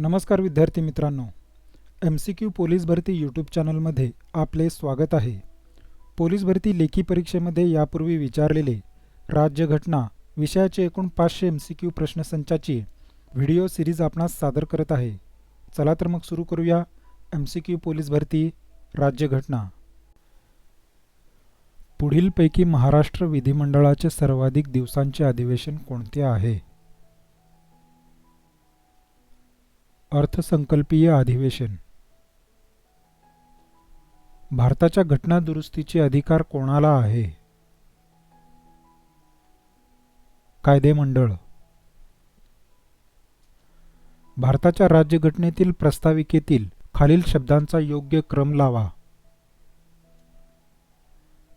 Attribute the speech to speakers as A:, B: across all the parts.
A: नमस्कार विद्यार्थी मित्रांनो. एम सी क्यू पोलीस भरती यूट्यूब चॅनलमध्ये आपले स्वागत आहे. पोलीस भरती लेखी परीक्षेमध्ये यापूर्वी विचारलेले राज्यघटना विषयाचे एकूण पाचशे एम सी क्यू प्रश्नसंचाची व्हिडिओ सिरीज आपणास सादर करत आहे. चला तर मग सुरू करूया एम सी क्यू पोलीस भरती राज्यघटना पुढीलपैकी महाराष्ट्र विधिमंडळाचे सर्वाधिक दिवसांचे अधिवेशन कोणते आहे? अर्थसंकल्पीय अधिवेशन. भारताच्या घटना दुरुस्तीचे अधिकार कोणाला आहे? कायदेमंडळ भारताच्या राज्यघटनेतील प्रस्ताविकेतील खालील शब्दांचा योग्य क्रम लावा.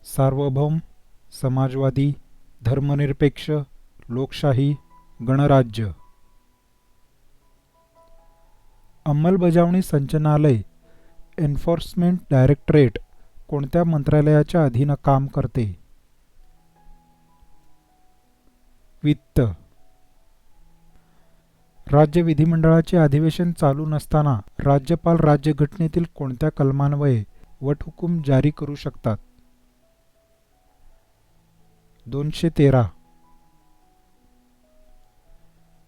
A: सार्वभौम समाजवादी धर्मनिरपेक्ष लोकशाही गणराज्य. अंमलबजावणी संचालनालय एन्फोर्समेंट डायरेक्टरेट कोणत्या मंत्रालयाच्या अधीन काम करते? वित्त. राज्य विधिमंडळाचे अधिवेशन चालू नसताना राज्यपाल राज्यघटनेतील कोणत्या कलमान्वये वटहुकूम जारी करू शकतात? दोनशे तेरा.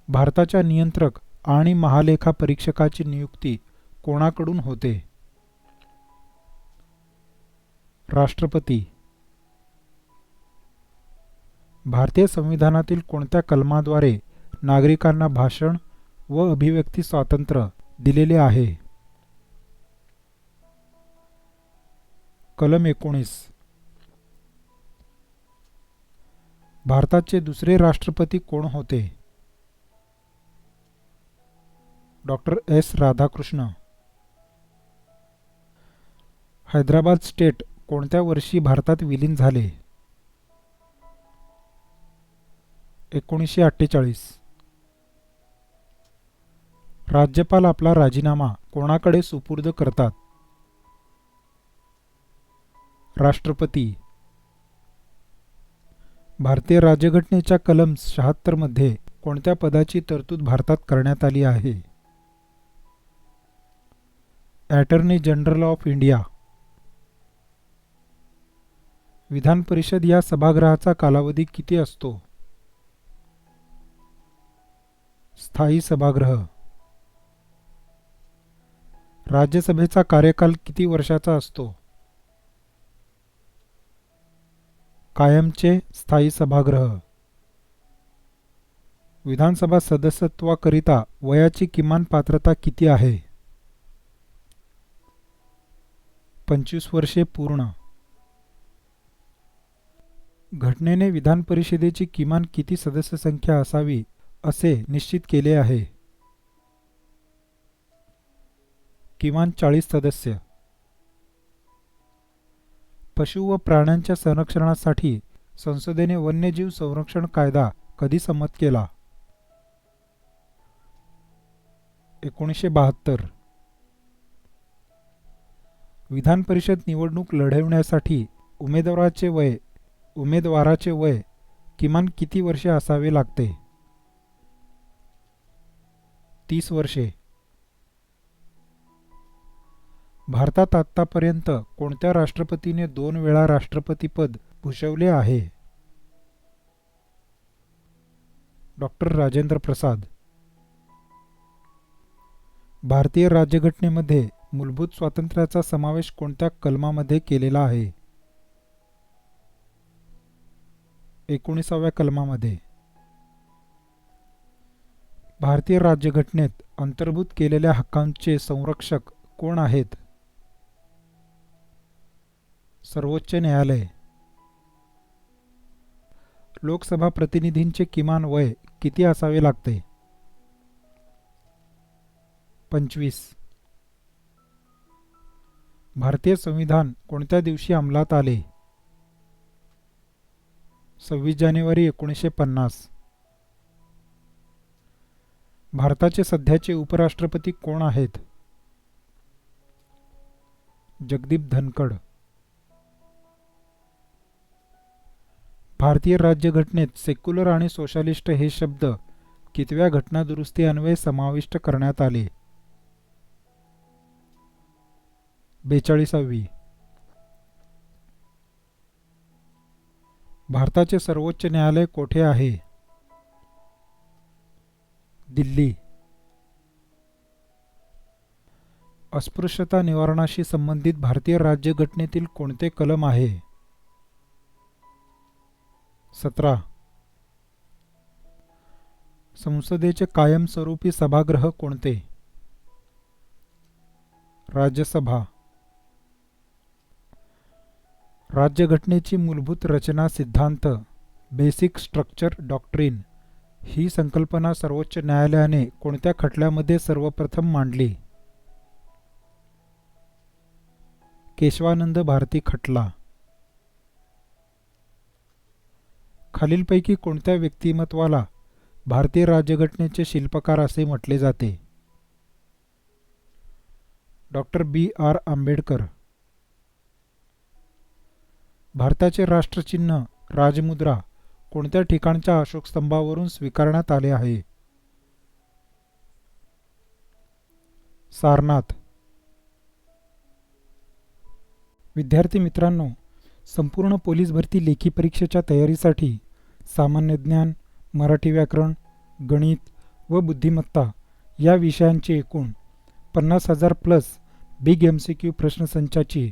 A: भारताच्या नियंत्रक आणि महालेखा परीक्षकाची नियुक्ती कोणाकडून होते? राष्ट्रपती. भारतीय संविधानातील कोणत्या कलमाद्वारे नागरिकांना भाषण व अभिव्यक्ती स्वातंत्र्य दिलेले आहे? कलम एकोणीस. भारताचे दुसरे राष्ट्रपती कोण होते? Doctor S Radhakrishna. Hyderabad state कोणत्या वर्षी भारतात विलीन झाले? एकोणीसशे अठ्ठेचाळीस. राज्यपाल आपला राजीनामा कोणाकडे सुपूर्द करतात? राष्ट्रपती. भारतीय राज्यघटनेच्या कलम शहात्तरमध्ये कोणत्या पदाची तरतूद भारतात करण्यात आली आहे? Attorney general of India Vidhan Parishad या सभागृहाचा कालावधी किती असतो? स्थायी सभागृह. राज्यसभेचा कार्यकाल किती वर्षाचा असतो? कायमचे स्थायी सभागृह. विधानसभा सदस्यत्वाकरिता वयाची किमान पात्रता किती आहे? पंचवीस वर्षे पूर्ण. घटनेने विधान परिषदेची किमान किती सदस्य संख्या असावी असे निश्चित केले आहे. किमान चाळीस सदस्य. पशु व प्राण्यांच्या संरक्षणासाठी संसदेने वन्यजीव संरक्षण कायदा कधी संमत केला? एकोणीसशे बहात्तर. विधान परिषद निवडणूक लढवण्यासाठी उमेदवाराचे वय उमेदवाराचे वय किमान किती वर्षे असावे लागते? तीस वर्षे. भारतात आत्तापर्यंत कोणत्या राष्ट्रपतीने दोन वेळा राष्ट्रपतीपद भूषवले आहे? डॉक्टर राजेंद्र प्रसाद. भारतीय राज्यघटनेमध्ये मूलभूत स्वातंत्र्याचा समावेश कोणत्या कलमामध्ये केलेला आहे? एकोणीसाव्या कलमामध्ये. भारतीय राज्यघटनेत अंतर्भूत केलेल्या हक्कांचे संरक्षक कोण आहेत? सर्वोच्च न्यायालय. लोकसभा प्रतिनिधींचे किमान वय किती असावे लागते? पंचवीस. भारतीय संविधान कोणत्या दिवशी अंमलात आले? सव्वीस जानेवारी एकोणीसशे पन्नास. भारताचे सध्याचे उपराष्ट्रपती कोण आहेत? जगदीप धनकड भारतीय राज्यघटनेत सेक्युलर आणि सोशालिस्ट हे शब्द कितव्या घटनादुरुस्ती अन्वये समाविष्ट करण्यात आले? बेचाळीसावी. भारताचे सर्वोच्च न्यायालय कोठे आहे? दिल्ली. अस्पृश्यता निवारणाशी संबंधित भारतीय राज्यघटनेतील कोणते कलम आहे? सतरा. संसदेचे कायमस्वरूपी सभागृह कोणते? राज्यसभा. राज्यघटनेची मूलभूत रचना सिद्धांत बेसिक स्ट्रक्चर डॉक्ट्रीन ही संकल्पना सर्वोच्च न्यायालयाने कोणत्या खटल्यामध्ये सर्वप्रथम मांडली? केशवानंद भारती खटला. खालीलपैकी कोणत्या व्यक्तिमत्वाला भारतीय राज्यघटनेचे शिल्पकार असे म्हटले जाते? Doctor B R Ambedkar. भारताचे राष्ट्रचिन्ह राजमुद्रा कोणत्या ठिकाणच्या अशोकस्तंभावरून स्वीकारण्यात आले आहे? सारनाथ. विद्यार्थी मित्रांनो संपूर्ण पोलीस भरती लेखी परीक्षेच्या तयारीसाठी सामान्य ज्ञान मराठी व्याकरण गणित व बुद्धिमत्ता या विषयांचे एकूण पन्नास हजार plus big M C Q प्रश्नसंचाची